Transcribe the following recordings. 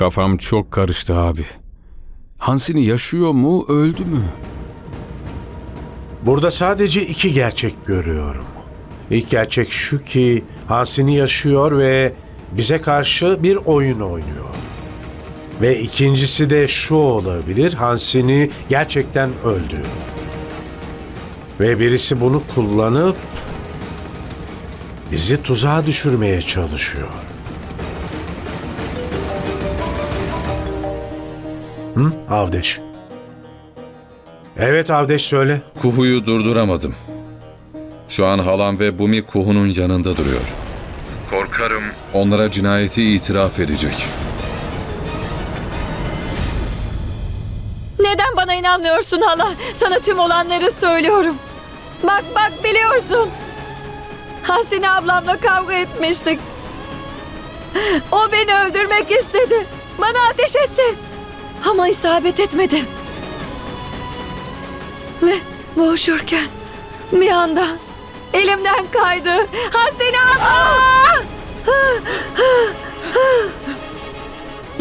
Kafam çok karıştı abi. Hansini yaşıyor mu, öldü mü? Burada sadece iki gerçek görüyorum. İlk gerçek şu ki Hansini yaşıyor ve bize karşı bir oyun oynuyor. Ve ikincisi de şu olabilir. Hansini gerçekten öldü. Ve birisi bunu kullanıp bizi tuzağa düşürmeye çalışıyor. Hı? Avdeş. Evet Avdeş söyle. Kuhu'yu durduramadım. Şu an halam ve Bumi Kuhu'nun yanında duruyor. Korkarım onlara cinayeti itiraf edecek. Neden bana inanmıyorsun hala? Sana tüm olanları söylüyorum. Bak bak biliyorsun. Hasine ablamla kavga etmiştik. O beni öldürmek istedi. Bana ateş etti. Ama isabet etmedi. Ve boğuşurken bir anda elimden kaydı. Hasine abla!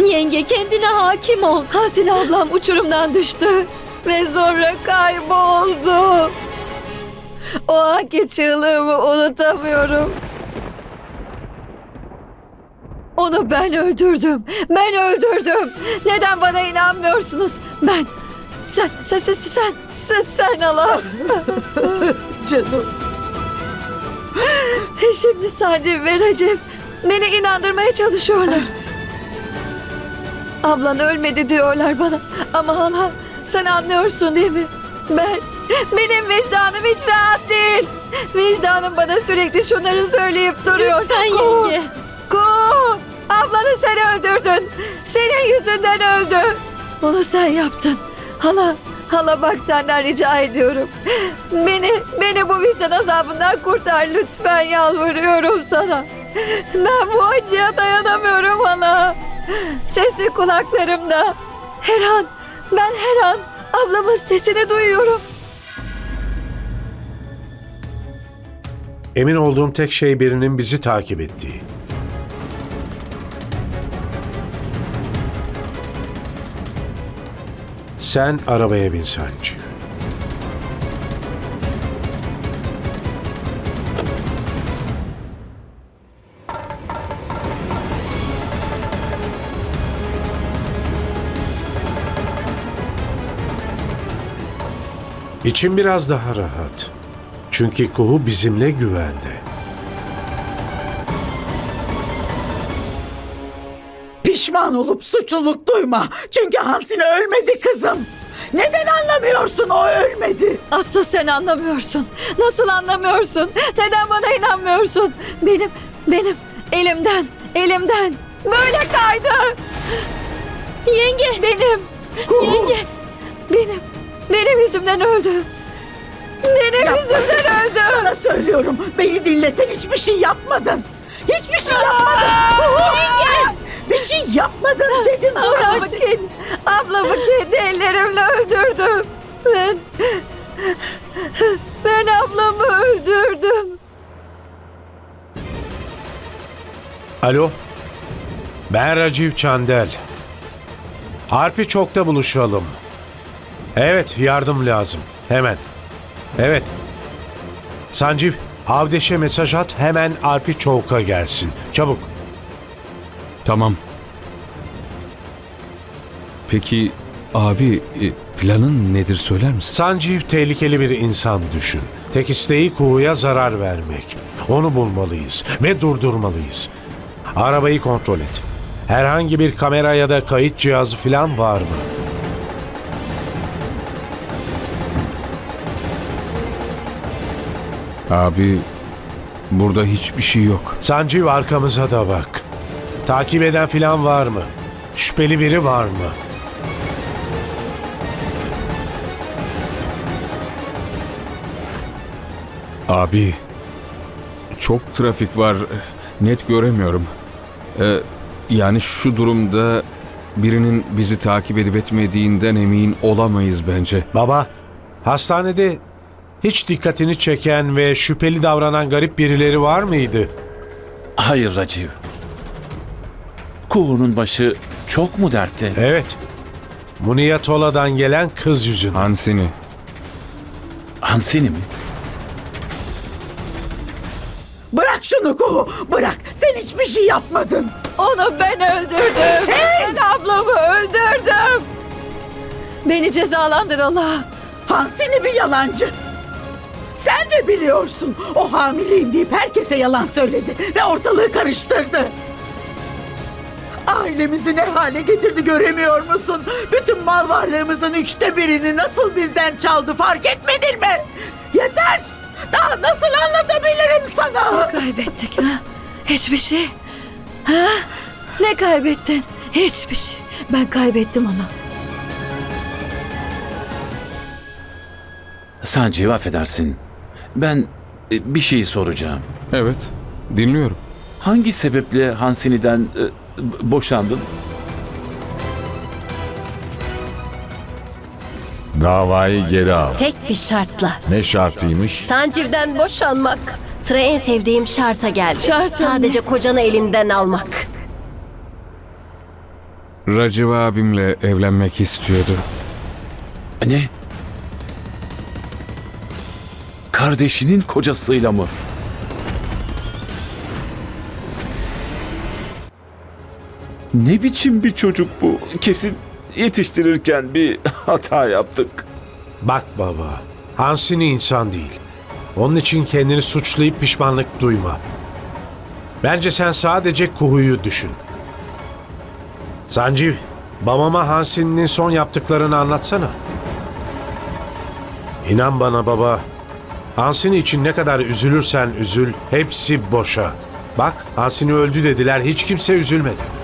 Yenge kendine hakim ol. Hasine ablam uçurumdan düştü ve sonra kayboldu. O anki çığlığımı unutamıyorum. Onu ben öldürdüm. Ben öldürdüm. Neden bana inanmıyorsunuz? Ben. Sen, sen, sen, sen, sen, sen Allah. Canım. Şimdi sadece vereceğim. Beni inandırmaya çalışıyorlar. Ablan ölmedi diyorlar bana. Ama hala sen anlıyorsun değil mi? Ben, benim vicdanım hiç rahat değil. Vicdanım bana sürekli şunları söyleyip duruyor. Lütfen Kuğu, yenge. Ablanı sen öldürdün. Senin yüzünden öldü. Onu sen yaptın. Hala, hala bak senden rica ediyorum. Beni, beni bu vicdan azabından kurtar lütfen yalvarıyorum sana. Ben bu acıya dayanamıyorum hala. Sesi kulaklarımda. Her an, ben her an ablamın sesini duyuyorum. Emin olduğum tek şey birinin bizi takip ettiği. Sen arabaya bin Sancı. İçim biraz daha rahat. Çünkü Kuhu bizimle güvende. Pişman olup suçluluk duyma. Çünkü Hansine ölmedi kızım. Neden anlamıyorsun o ölmedi? Asıl sen anlamıyorsun. Nasıl anlamıyorsun? Neden bana inanmıyorsun? Benim, benim elimden, elimden böyle kaydı. Yenge. Benim. Yenge. Benim. Benim yüzümden öldü. Benim Yapma yüzümden öldü. Sana söylüyorum. Beni dinle sen hiçbir şey yapmadın. Hiçbir şey yapmadın. Bir şey yapmadın dedim sana. Ablamı kendi, ablamı kendi ellerimle öldürdüm. Ben, ben ablamı öldürdüm. Alo. Ben Raciv Çandel. Harpi çokta buluşalım. Evet, yardım lazım. Hemen. Evet. Sanciv, Avdeş'e mesaj at hemen Arpi Çovk'a gelsin. Çabuk. Tamam. Peki abi e, planın nedir söyler misin? Sanciv tehlikeli bir insan düşün. Tek isteği Kuğu'ya zarar vermek. Onu bulmalıyız ve durdurmalıyız. Arabayı kontrol et. Herhangi bir kamera ya da kayıt cihazı falan var mı? Abi burada hiçbir şey yok. Sanciv arkamıza da bak. Takip eden filan var mı? Şüpheli biri var mı? Abi çok trafik var. Net göremiyorum. Ee, yani şu durumda birinin bizi takip edip etmediğinden emin olamayız bence. Baba, hastanede hiç dikkatini çeken ve şüpheli davranan garip birileri var mıydı? Hayır Raciv. Kuğu'nun başı çok mu dertte? Evet. Muniyatola'dan gelen kız yüzünden. Hansini. Hansini mi? Bırak şunu Kuhu. Bırak. Sen hiçbir şey yapmadın. Onu ben öldürdüm. Ben ablamı öldürdüm. Beni cezalandır Allah. Hansini bir yalancı. Sen de biliyorsun. O hamileyim deyip herkese yalan söyledi ve ortalığı karıştırdı. Ailemizi ne hale getirdi göremiyor musun? Bütün mal varlığımızın üçte birini nasıl bizden çaldı fark etmedin mi? Yeter! Daha nasıl anlatabilirim sana? Kaybettik ha? Hiçbir şey. Ha? Ne kaybettin? Hiçbir şey. Ben kaybettim ama. Sancı affedersin. Ben e, bir şey soracağım. Evet. Dinliyorum. Hangi sebeple Hansini'den e, b- boşandın? Davayı geri al. Tek bir şartla. Ne şartıymış? Sanciv'den boşanmak. Sıra en sevdiğim şarta geldi. Şart Sadece kocanı elinden almak. Raciv abimle evlenmek istiyordu. Ne? Kardeşinin kocasıyla mı? Ne biçim bir çocuk bu? Kesin yetiştirirken bir hata yaptık. Bak baba, Hansini insan değil. Onun için kendini suçlayıp pişmanlık duyma. Bence sen sadece Kuhu'yu düşün. Sanjiv, babama Hansini'nin son yaptıklarını anlatsana. İnan bana baba, Hansini için ne kadar üzülürsen üzül, hepsi boşa. Bak, Hansini öldü dediler, hiç kimse üzülmedi.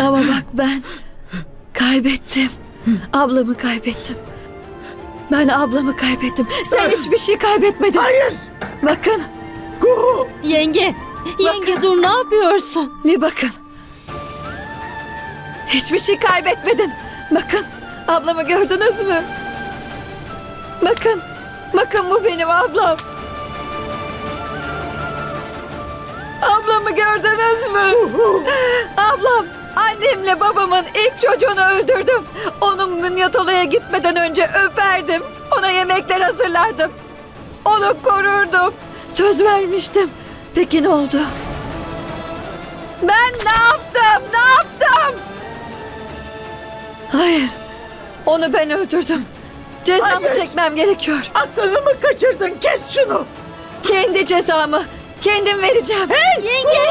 Ama bak ben kaybettim. Ablamı kaybettim. Ben ablamı kaybettim. Sen hiçbir şey kaybetmedin. Hayır! Bakın, Kuhu! Yenge, yenge dur ne yapıyorsun? bir bakın. Hiçbir şey kaybetmedin. Bakın, ablamı gördünüz mü? Bakın, bakın bu benim ablam. Ablamı gördünüz mü? Ablam, annemle babamın ilk çocuğunu öldürdüm. Onun Münyatola'ya gitmeden önce öperdim. Ona yemekler hazırlardım. Onu korurdum. Söz vermiştim. Peki ne oldu? Ben ne yaptım? Ne yaptım? Hayır. Onu ben öldürdüm. Cezamı Hayır. çekmem gerekiyor. Aklını mı kaçırdın? Kes şunu! Kendi cezamı kendim vereceğim. Yenge, yenge.